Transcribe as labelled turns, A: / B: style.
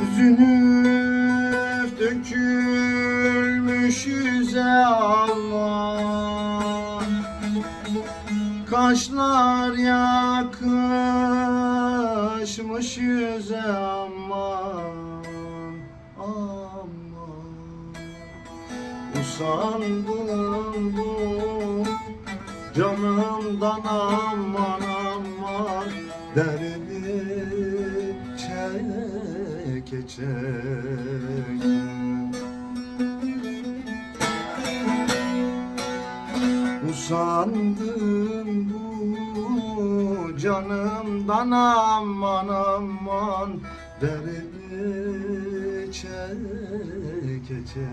A: Hüzünü dökülmüş yüze Allah. Kaşlar yakışmış yüze ama ama. Usandım bu canımdan aman aman. Derim çeke çeke Usandım bu canımdan aman aman Derdi çeke çeke